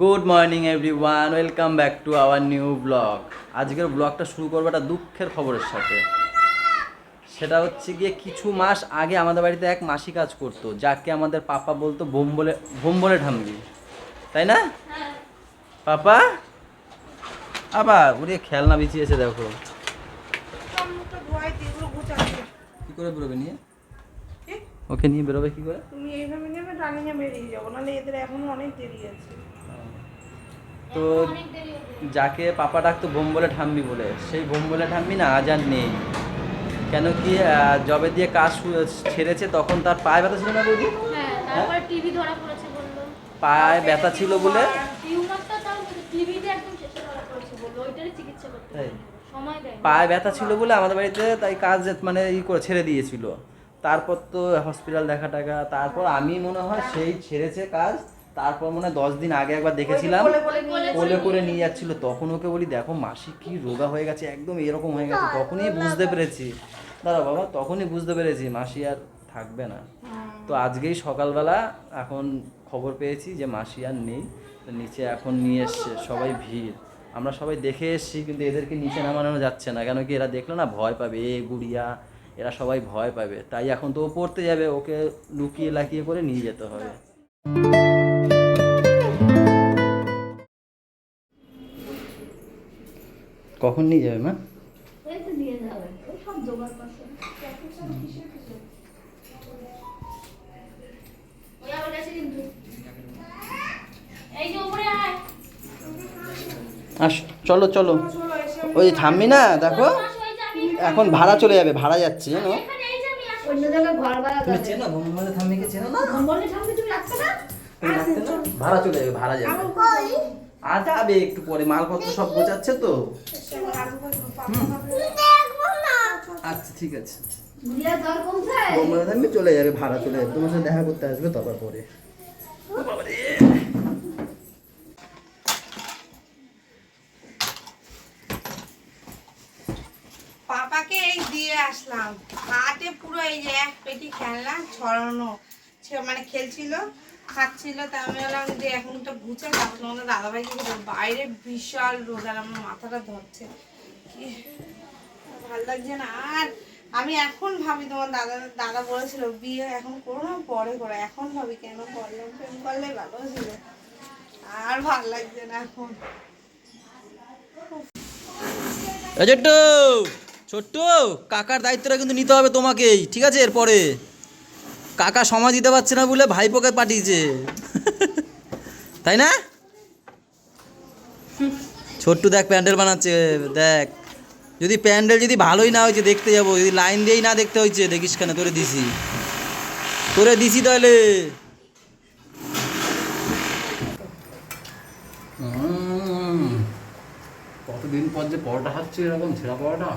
Good morning everyone welcome back to our new blog আজকের ব্লগটা শুরু করব একটা দুঃখের খবরের সাথে। সেটা হচ্ছে গিয়ে কিছু মাস আগে আমাদের বাড়িতে এক মাসি কাজ করতো যাকে আমাদের পাপা বলতো বোম বলে বোম বলে ঢামবি। তাই না? পাপা? আবার ওরে খেলনা বিছিয়েছে দেখো। কি করে বেরোবে নিয়ে? ওকে নিয়ে বেরোবে কি করে? তুমি এইভাবে নেবে রানিংয়ে বেরিয়ে যাব নাহলে এদের এখনও অনেক দেরি আছে। তো যাকে পাপা ডাকতো বোম বলে ঠাম্মি বলে সেই বোম বলে ঠাম্মি না আজ আর নেই। কেন কি জবে দিয়ে কাজ ছেড়েছে তখন তার পায়ে ব্যথা ছিল না বৌদি? হ্যাঁ বলল। পায়ে ব্যথা ছিল বলে? পায়ে ব্যথা ছিল বলে আমাদের বাড়িতে তাই কাজ মানে ই করে ছেড়ে দিয়েছিল। তারপর তো হসপিটাল দেখা টাকা তারপর আমি মনে হয় সেই ছেড়েছে কাজ তারপর মনে হয় দশ দিন আগে একবার দেখেছিলাম কোলে করে নিয়ে যাচ্ছিল। তখন ওকে বলি দেখো মাসি কি রোগা হয়ে গেছে একদম এরকম হয়ে গেছে তখনই বুঝতে পেরেছি। দাদা বাবা তখনই বুঝতে পেরেছি মাসি আর থাকবে না। তো আজকেই সকালবেলা এখন খবর পেয়েছি যে মাসি আর নেই নিচে এখন নিয়ে এসছে সবাই ভিড়। আমরা সবাই দেখে এসেছি কিন্তু এদেরকে নিচে নামানো যাচ্ছে না কেন কি এরা দেখল না ভয় পাবে এ গুড়িয়া এরা সবাই ভয় পাবে। তাই এখন তো ও পড়তে যাবে ওকে লুকিয়ে লাকিয়ে করে নিয়ে যেতে হবে। এই নিয়ে যাবে মা? আস চলো চলো। ওই থামবি না দেখো। এখন ভাড়া চলে যাবে ভাড়া যাচ্ছে জানো? ভাড়া চলে। যাবে ভাড়া যাবে। আর যাবে একটু পরে মালপত্র সব গোছাচ্ছে তো? আচ্ছা ঠিক আছে। থাম্বি চলে যাবে ভাড়া চলে যাবে। তোমার সাথে দেখা করতে আসবে তারপর পরে। পাপাকে এই দিয়ে আসলাম। হাটে পুরো এই যে এক পেটি খেলনা ছড়ানো সে মানে খেলছিল। খাচ্ছিল, তা আমি বললাম যে এখন তো ঘুচে তারপর তোমাদের দাদাভাইকে দেবো বাইরে বিশাল রোদ, আর আমার মাথাটা ধরছে। কি ভালো লাগছে না। আর আমি এখন ভাবি, তোমার দাদা দাদা বলেছিল, বিয়ে এখন করো না, পরে করো। এখন ভাবি, কেন করলাম? প্রেম করলে ভালো ছিল। আর ভালো লাগছে না এখন। ছোট্ট ছোট্ট, কাকার দায়িত্বটা কিন্তু নিতে হবে তোমাকেই, ঠিক আছে? এরপরে। কাকা সময় দিতে পারছে না বলে ভাইপোকে পাঠিয়েছে। তাই না? ছোট্টু দেখ প্যান্ডেল বানাচ্ছে, দেখ। যদি প্যান্ডেল যদি ভালোই না হয়েছে, দেখতে যাব। যদি লাইন দিয়েই না দেখতে হয়েছে, দেখিস কেন, তোরে দিছি। তোরে দিছি তাহলে। কতদিন পর যে পরোটা খাচ্ছি এরকম ছেঁড়া পরোটা?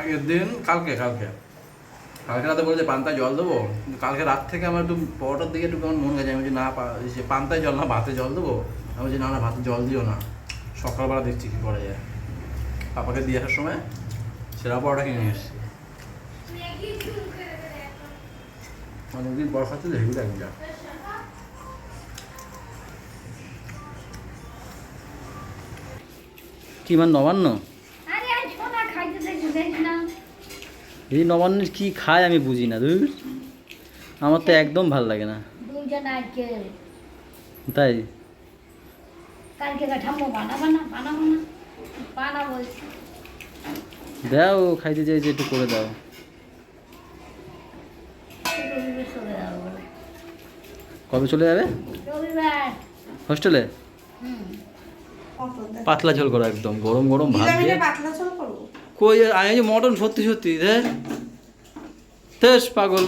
আগের দিন, কালকে কালকে। কালকে রাতে বলেছে, পান্তায় জল দেবো? কালকে রাত থেকে আমার একটু পরোটার দিকে একটু কেমন মন গেছে। আমি বলছি, না যে পান্তায় জল না, ভাতে জল দেবো? আমি বলছি, না না, ভাতে জল দিও না। সকালবেলা দেখছি কী করা যায়। পাপাকে দিয়ে আসার সময় সেরা পরোটা কিনে এসেছি। অনেকদিন পর খাচ্ছে হেভি লাগে যা কি মানে নবান্ন আরে আজ সোনা খাইতে দেখছি দেখ না এই নবান্নের কি খায় আমি বুঝি না ধুর। আমার তো একদম ভালো লাগে না। তাই? দাও খাইতে চাইছে একটু করে দাও। কবে চলে যাবে? হোস্টেলে? পাতলা ঝোল করো একদম গরম গরম ভাত দিয়ে। কই আমি যে মটন সত্যি সত্যি দেখ তেস পাগল।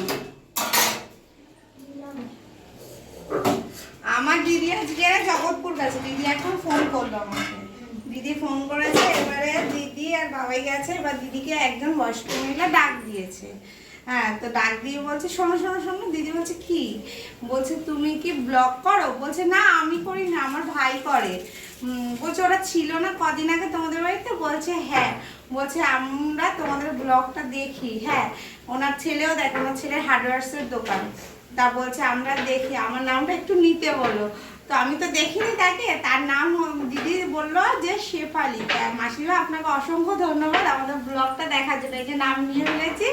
আমার দিদি আজকে জগৎপুর গেছে। দিদি এখন ফোন করল আমাকে। দিদি ফোন করেছে, এবারে দিদি আর বাবাই গেছে, এবার দিদিকে একজন বয়স্ক মহিলা ডাক দিয়েছে। হ্যাঁ তো ডাক দিয়ে বলছে, শোনো শোনো শোনো, দিদি বলছে, কি? বলছে, তুমি কি ব্লগ করো? বলছে, না, আমি করি না, আমার ভাই করে। বলছে ওরা ছিল না কদিন আগে তোমাদের বাড়িতে? বলছে হ্যাঁ। বলছে, আমরা তোমাদের ব্লগটা দেখি। হ্যাঁ ওনার ছেলেও দেখে, ওনার ছেলের হার্ডওয়ার্সের দোকান। তা বলছে, আমরা দেখি। আমার নামটা একটু নিতে বলো। তো আমি তো দেখিনি তাকে। তার নাম দিদি বলল যে শেফালি। মাসিমা, আপনাকে অসংখ্য ধন্যবাদ। আমাদের ব্লগটা দেখার জন্য এই যে নাম নিয়ে ফেলেছি,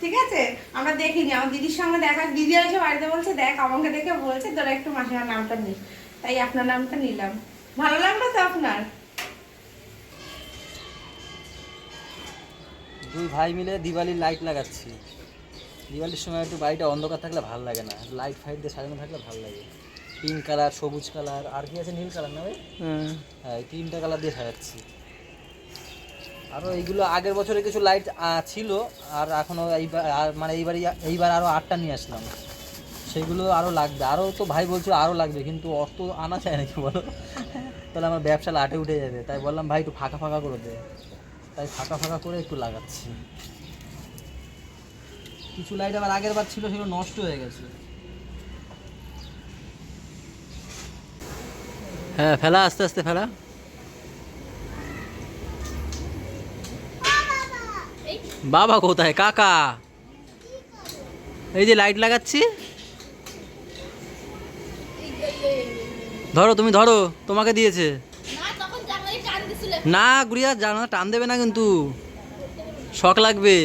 ঠিক আছে? আমরা দেখিনি। আমার দিদির সঙ্গে দেখা, দিদি এসে বাড়িতে বলছে, দেখ, আমাকে দেখে বলছে, তোরা একটু মাসিমার নামটা নিস। তাই আপনার নামটা নিলাম। ভালো লাগল তো আপনার? দুই ভাই মিলে দিওয়ালির লাইট লাগাচ্ছি। দিওয়ালির সময় একটু বাড়িটা অন্ধকার থাকলে ভালো লাগে না। লাইট ফাইট দিয়ে সাজানো থাকলে ভালো লাগে। পিঙ্ক কালার সবুজ কালার আর কি আছে নীল কালার না ভাই? হ্যাঁ। এই তিনটা কালার দিয়ে সাজাচ্ছি। আরও এইগুলো আগের বছরে কিছু লাইট ছিল আর এখনও এইবার আর মানে এইবারই এইবার আরও আটটা নিয়ে আসলাম। সেগুলো আরও লাগবে। আরও তো ভাই বলছো আরও লাগবে, কিন্তু অত আনা চায় নাকি বলো? তাহলে আমার ব্যবসা লাটে উঠে যাবে। তাই বললাম, ভাই, একটু ফাঁকা ফাঁকা করে দে। তাই ফাঁকা ফাঁকা করে একটু লাগাচ্ছি। কিছু লাইট আবার আগের বার ছিল, সেগুলো নষ্ট হয়ে গেছে। হ্যাঁ ফেলা, আস্তে আস্তে ফেলা। বাবা কোথায়? কাকা। এই যে লাইট লাগাচ্ছি। ধরো তুমি ধরো তোমাকে দিয়েছে। না গুড়িয়া জানো টান দেবে না কিন্তু। শখ লাগবে।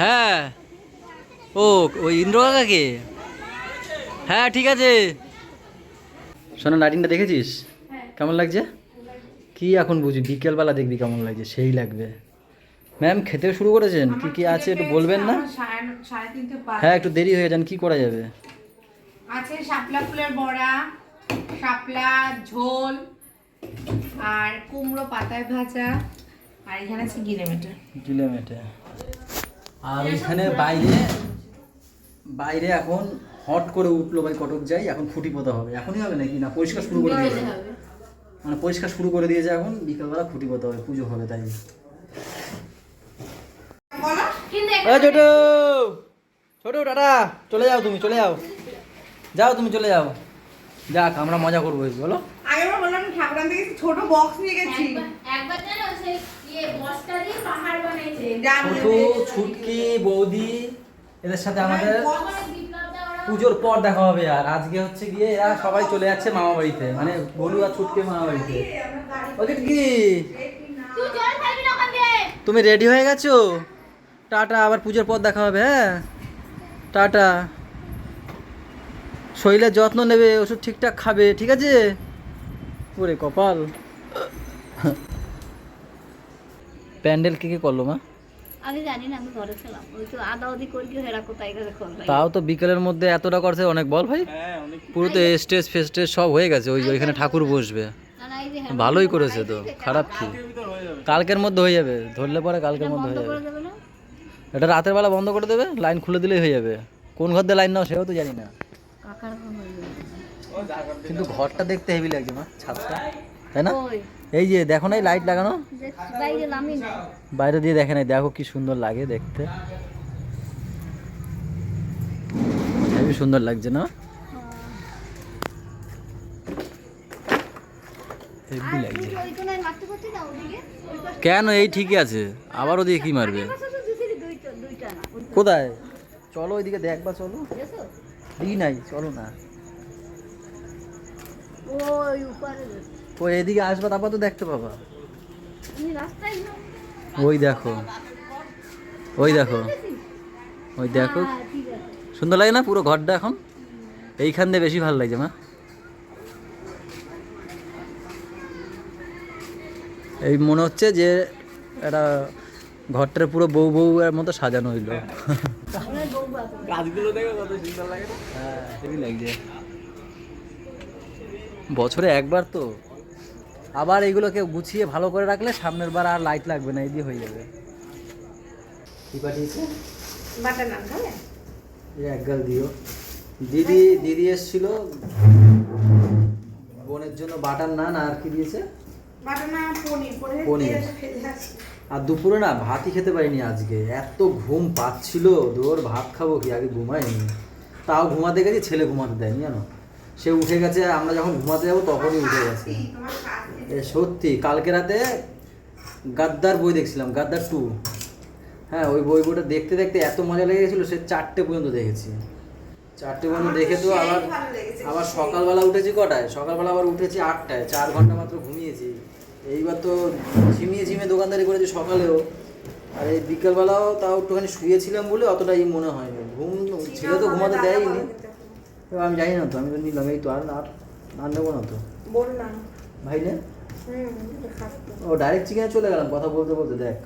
হ্যাঁ। ও ওই ইন্দ্র কাকাকে? হ্যাঁ ঠিক আছে। শোনো লাইটিংটা দেখেছিস? কেমন লাগছে? কি এখন বুঝি বিকেলবেলা দেখবি কেমন লাগছে সেই লাগবে। ম্যাম খেতে শুরু করেছেন? কি কি আছে একটু বলবেন না? হ্যাঁ একটু দেরি হয়ে যান কি করা যাবে? আছে শাপলা ফুলের বড়া শাপলা ঝোল আর কুমড়ো পাতায় ভাজা আর এখানে আছে গিরে মেটে। কিলোমিটার আর ওইখানে বাইরে বাইরে এখন হট করে উঠল ভাই কটক যাই এখন খুঁটি পোতা হবে। এখনই হবে নাকি? না পরিষ্কার শুরু করে দিয়েছে মানে পরিষ্কার শুরু করে দিয়েছে এখন বিকালবেলা খুঁটি পোতা হবে পুজো হবে তাই। ছোট ছোট টাটা। চলে যাও তুমি চলে যাও। যাও তুমি চলে যাও। যাক আমরা মজা করব বলো। আগেবার বললাম ঠাকুরান থেকে ছোট বক্স নিয়ে গেছি। একবার একবার জানো সেই ইয়ে বস্তা দিয়ে পাহাড় বানাইছে। ছোট ছুটকি বৌদি এদের সাথে আমাদের দা ওরা পুজোর পর দেখা হবে আর। আজকে হচ্ছে গিয়ে এরা সবাই চলে যাচ্ছে মামা বাড়িতে মানে বলু আর ছুটকে মামা বাড়িতে। ওদের কি? তুমি রেডি হয়ে গেছো? টাটা আবার পুজোর পর দেখা হবে হ্যাঁ? টাটা। শরীরের যত্ন নেবে ওষুধ ঠিকঠাক খাবে ঠিক আছে? ওরে কপাল। প্যান্ডেল কে কে করল মা? আমি জানি না আমি ঘরে ছিলাম। ওই তো আদা ওদি করি কি হেরা কোথায় গেছে তাও তো বিকেলের মধ্যে এতটা করছে অনেক বল ভাই। পুরো তো স্টেজ ফেস্টেজ সব হয়ে গেছে ওই ওইখানে ঠাকুর বসবে। ভালোই করেছে তো খারাপ কি? কালকের মধ্যে হয়ে যাবে ধরলে পরে কালকের মধ্যে হয়ে যাবে। এটা রাতের বেলা বন্ধ করে দেবে লাইন খুলে দিলেই হয়ে যাবে। কোন ঘর দিয়ে লাইন নাও সেও তো জানি না। কিন্তু ঘরটা দেখতে হেভি লাগছে মা ছাদটা তাই না? এই যে দেখো না এই লাইট লাগানো? বাইরে দিয়ে দেখে নাই দেখো কি সুন্দর লাগে দেখতে। হেভি সুন্দর লাগছে না? হেভি লাগছে। কেন এই ঠিকই আছে। আবার ওদিকে কি মারবে পাশে তো দুই দুইটা দুইটা না ওই কোথায়? চলো ওইদিকে দেখবা চলো। দিই নাই চলো না। ও এদিকে আসবা তারপর তো দেখতে পাবা। ওই দেখো। ওই দেখো। ওই দেখো। হ্যাঁ সুন্দর লাগে না পুরো ঘরটা এখন? এইখান দিয়ে বেশি ভালো লাগছে মা। এই মনে হচ্ছে যে একটা ঘরটার পুরো বউ বউ এর মতো সাজানো হইল। ওনার বউ বাবা হ্যাঁ হেভি লাগছে। বছরে একবার তো। আবার এইগুলোকে গুছিয়ে ভালো করে রাখলে সামনের বার আর লাইট লাগবে না এই দিয়ে হয়ে যাবে। কি পাঠিয়েছে? বাটার নাম খাবে এই এক গাল দিও। দিদি দিদি এসছিল। বোনের জন্য বাটার নান আর কি দিয়েছে? পনির। আর দুপুরে না ভাতই খেতে পারিনি আজকে। এত ঘুম পাচ্ছিল দোর ভাত খাব কি আগে ঘুমাইনি তাও ঘুমাতে গেছি ছেলে ঘুমাতে দেয়নি জানো? সে উঠে গেছে আমরা যখন ঘুমাতে যাব তখনই উঠে গেছে। সত্যি কালকে রাতে গাদ্দার বই দেখছিলাম গাদ্দার টু। হ্যাঁ ওই বই বইটা দেখতে দেখতে এত মজা লেগে গেছিল সে চারটে পর্যন্ত দেখেছি। চারটে পর্যন্ত দেখে তো আবার আবার সকালবেলা উঠেছি কটায়? সকালবেলা আবার উঠেছি আটটায় চার ঘণ্টা মাত্র ঘুমিয়েছি। এইবার তো ঝিমিয়ে ঝিমিয়ে দোকানদারি করেছি সকালেও। আর এই বিকেলবেলাও তাও একটুখানি শুয়েছিলাম বলে অতটা ই মনে হয়নি। ঘুম ছেলে তো ঘুমাতে দেয়নি এবার আমি জানি না তো আমি তো নিলাম। এই তো আর আর আর নেব না তো। বললাম ভাইলে ও ডাইরেক্ট চিকেনে চলে গেলাম কথা বলতে বলতে দেখ।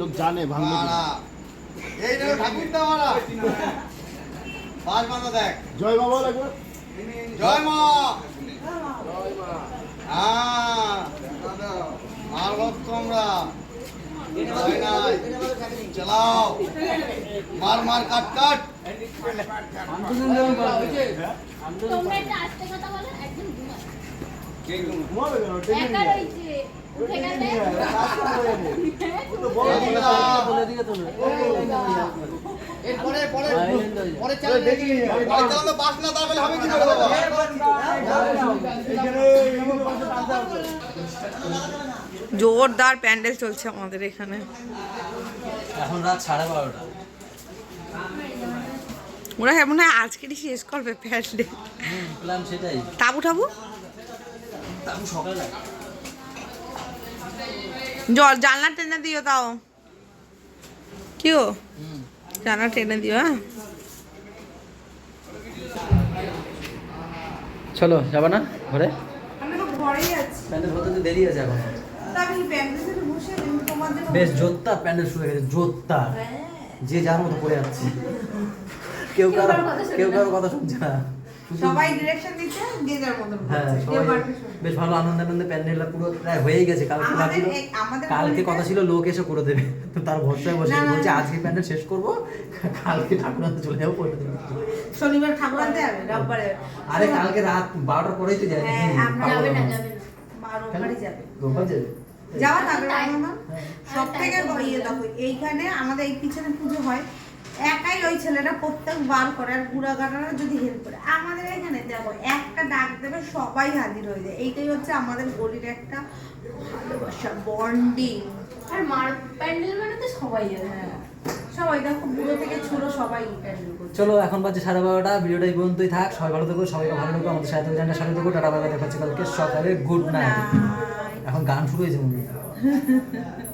লোক জানে ভাঙবে কি। এই দেখো জয় বাবা একবার। জয় মা। হ্যাঁ। আর ভক্ত আমরা। চালাও। মার মার কাট কাট। তোমরা বলো বলে দিকে জোরদার প্যান্ডেল চলছে আমাদের এখানে। এখন রাত সাড়ে বারোটা। ওরা মনে হয় আজকেরই শেষ করবে প্যান্ডেল। তাবু টাবু জল জানলা টেনে দিও তাও। কি জানলা টেনে দিও হ্যাঁ। চলো যাবা না ঘরে? দেরি আছে এখন। বেশ জোরদার প্যান্ডেল শুয়ে হয়ে গেছে জোরদার। যে যার মতো পড়ে যাচ্ছে কেউ কারও কেউ কারও কথা শুনছে না। সবাই ডিরেকশন দিচ্ছে যে যার মতো হ্যাঁ। বেশ ভালো আনন্দ আনন্দে প্যান্ডেলটা পুরো প্রায় হয়েই গেছে। কালকে কালকে কথা ছিল লোক এসে করে দেবে। তো তার ভরসায় বসে বলছে আজকে প্যান্ডেল শেষ করব কালকে ঠাকুর আনতে চলে যাব করে দেবে শনিবার ঠাকুর আনতে যাবে রোববারে। আরে কালকে রাত বারোটার পরেই তো যাই হ্যাঁ, আমরা যাবে না যাবে রোববারই যাবে। রোববার যাবে? যাওয়া থাকবে না সব থেকে ইয়ে দেখো এইখানে আমাদের এই পিছনে পুজো হয়। একাই ওই ছেলেটা প্রত্যেক বার করে আর বুড়া গাটারা যদি হেল্প করে। আমাদের এখানে দেখো একটা ডাক দেবে সবাই হাজির হয়ে যায়। এইটাই হচ্ছে আমাদের গলির একটা ভালোবাসা বন্ডিং আর মার প্যান্ডেল মানে তো সবাই যাবে সবাই দেখো বুড়ো থেকে ছোট সবাই চলো এখন বাজে সাড়ে বারোটা ভিডিওটা এই পর্যন্তই থাক। সবাই ভালো থেকো সবাইকে ভালো থেকো আমাদের সাথে জানার সাথে থেকো টাটা বাবা দেখাচ্ছি কালকে সকালে গুড নাইট এখন গান শুরু হয়েছে মনে হয়।